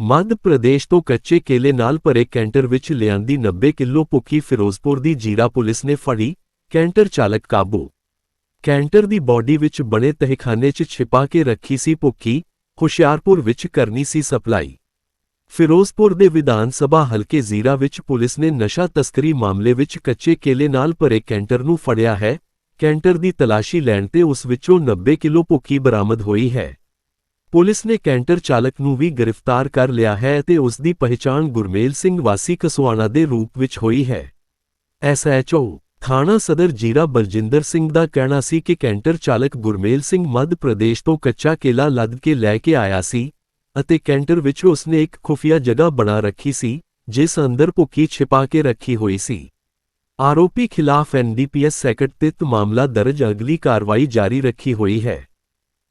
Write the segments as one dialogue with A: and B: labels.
A: ਮੱਧ ਪ੍ਰਦੇਸ਼ ਤੋਂ ਕੱਚੇ ਕੇਲੇ ਨਾਲ ਭਰੇ ਕੈਂਟਰ ਵਿੱਚ ਲਿਆਂਦੀ 90 ਕਿਲੋ ਭੁੱਖੀ ਫਿਰੋਜ਼ਪੁਰ ਦੀ ਜੀਰਾ ਪੁਲਿਸ ਨੇ ਫੜੀ, ਕੈਂਟਰ ਚਾਲਕ ਕਾਬੂ। ਕੈਂਟਰ ਦੀ ਬਾਡੀ ਵਿੱਚ ਬਣੇ ਤਹਿਖਾਨੇ 'ਚ ਛਿਪਾ ਕੇ ਰੱਖੀ ਸੀ ਭੁੱਖੀ, ਹੁਸ਼ਿਆਰਪੁਰ ਵਿੱਚ ਕਰਨੀ ਸੀ ਸਪਲਾਈ। ਫਿਰੋਜ਼ਪੁਰ ਦੇ ਵਿਧਾਨ ਸਭਾ ਹਲਕੇ ਜ਼ੀਰਾ ਵਿੱਚ ਪੁਲਿਸ ਨੇ ਨਸ਼ਾ ਤਸਕਰੀ ਮਾਮਲੇ ਵਿੱਚ ਕੱਚੇ ਕੇਲੇ ਨਾਲ ਭਰੇ ਕੈਂਟਰ ਨੂੰ ਫੜਿਆ ਹੈ, ਕੈਂਟਰ ਦੀ ਤਲਾਸ਼ੀ ਲੈਣ ਤੇ ਉਸ ਵਿੱਚੋਂ 90 ਕਿਲੋ ਭੁੱਖੀ ਬਰਾਮਦ ਹੋਈ ਹੈ। ਪੁਲਿਸ ਨੇ ਕੈਂਟਰ ਚਾਲਕ ਨੂੰ ਵੀ ਗ੍ਰਿਫਤਾਰ ਕਰ ਲਿਆ ਹੈ ਅਤੇ ਉਸ ਦੀ ਪਹਿਚਾਣ ਗੁਰਮੇਲ ਸਿੰਘ ਵਾਸੀ ਕਸਵਾਣਾ ਦੇ ਰੂਪ ਵਿੱਚ ਹੋਈ ਹੈ। ਐਸਐਚਓ ਥਾਣਾ ਸਦਰ ਜੀਰਾ ਬਲਜਿੰਦਰ ਸਿੰਘ ਦਾ ਕਹਿਣਾ ਸੀ ਕਿ ਕੈਂਟਰ ਚਾਲਕ ਗੁਰਮੇਲ ਸਿੰਘ ਮੱਧ ਪ੍ਰਦੇਸ਼ ਤੋਂ ਕੱਚਾ ਕੇਲਾ ਲੱਦ ਕੇ ਲੈ ਕੇ ਆਇਆ ਸੀ ਅਤੇ ਕੈਂਟਰ ਵਿੱਚ ਉਸਨੇ ਇੱਕ ਖੁਫੀਆ ਜਗ੍ਹਾ ਬਣਾ ਰੱਖੀ ਸੀ, ਜਿਸ ਅੰਦਰ ਭੁੱਕੀ ਛਿਪਾ ਕੇ ਰੱਖੀ ਹੋਈ ਸੀ। ਆਰੋਪੀ ਖਿਲਾਫ ਐਨਡੀਪੀਐਸ ਸੈਕਟ ਤੇ ਮਾਮਲਾ ਦਰਜ ਅਗਲੀ ਕਾਰਵਾਈ ਜਾਰੀ ਰੱਖੀ ਹੋਈ ਹੈ।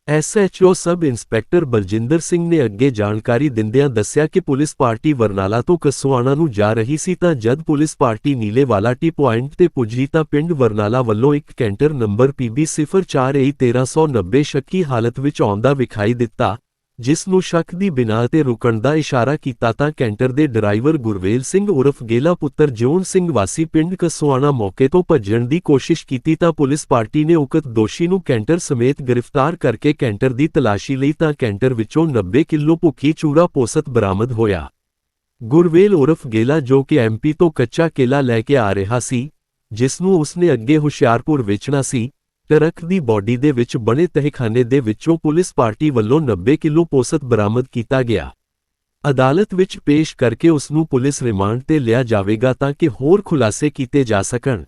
A: SHO sub inspector Baljinder Singh ਨੇ ਅੱਗੇ ਜਾਣਕਾਰੀ ਦਿੰਦਿਆਂ ਦੱਸਿਆ ਕਿ ਪੁਲਿਸ ਪਾਰਟੀ ਵਰਨਾਲਾ ਤੋਂ ਕਸਵਾਣਾ ਨੂੰ ਜਾ ਰਹੀ ਸੀ ਤਾਂ ਜਦ police party Nilewala T point ਤੇ ਪੁੱਜੀ ਤਾਂ ਪਿੰਡ ਵਰਨਾਲਾ ਵੱਲੋਂ ਇੱਕ ਕੈਂਟਰ ਨੰਬਰ PB04A1390 ਸ਼ੱਕੀ ਹਾਲਤ ਵਿੱਚ ਆਉਂਦਾ ਵਿਖਾਈ ਦਿੱਤਾ। ਜਿਸ ਨੂੰ ਸ਼ੱਕ ਦੀ ਬਿਨਾਂ ਤੇ ਰੁਕਣ ਦਾ ਇਸ਼ਾਰਾ ਕੀਤਾ ਤਾਂ ਕੈਂਟਰ ਦੇ ਡਰਾਈਵਰ ਗੁਰਵੇਲ ਸਿੰਘ ਉਰਫ ਗੇਲਾ ਪੁੱਤਰ ਜੋਨ ਸਿੰਘ ਵਾਸੀ ਪਿੰਡ ਕਸੋਆਣਾ ਮੌਕੇ ਤੋਂ ਭੱਜਣ ਦੀ ਕੋਸ਼ਿਸ਼ ਕੀਤੀ ਤਾਂ ਪੁਲਿਸ ਪਾਰਟੀ ਨੇ ਉਕਤ ਦੋਸ਼ੀ ਨੂੰ ਕੈਂਟਰ ਸਮੇਤ ਗ੍ਰਿਫਤਾਰ ਕਰਕੇ ਕੈਂਟਰ ਦੀ ਤਲਾਸ਼ੀ ਲਈ ਤਾਂ ਕੈਂਟਰ ਵਿੱਚੋਂ 90 ਕਿਲੋ ਭੁੱਕੀ ਚੂੜਾ ਪੋਸਤ ਬਰਾਮਦ ਹੋਇਆ। ਗੁਰਵੇਲ ਉਰਫ ਗੇਲਾ ਜੋ ਕਿ ਐਮਪੀ ਤੋਂ ਕੱਚਾ ਕੇਲਾ ਲੈ ਕੇ ਆ ਰਿਹਾ ਸੀ, ਜਿਸ ਨੂੰ ਉਸਨੇ ਅੱਗੇ ਹੁਸ਼ਿਆਰਪੁਰ ਵੇਚਣਾ ਸੀ ਟਰੱਕ ਦੀ ਬਾਡੀ ਦੇ ਵਿੱਚ ਬਣੇ ਤਹਿਖਾਨੇ ਦੇ ਵਿੱਚੋਂ ਪੁਲਿਸ ਪਾਰਟੀ ਵੱਲੋਂ 90 ਕਿਲੋ ਪੋਸਤ ਬਰਾਮਦ ਕੀਤਾ ਗਿਆ। ਅਦਾਲਤ ਵਿੱਚ ਪੇਸ਼ ਕਰਕੇ ਉਸ ਨੂੰ ਪੁਲਿਸ ਰਿਮਾਂਡ ਤੇ ਲਿਆ ਜਾਵੇਗਾ ਤਾਂ ਕਿ ਹੋਰ ਖੁਲਾਸੇ ਕੀਤੇ ਜਾ ਸਕਣ।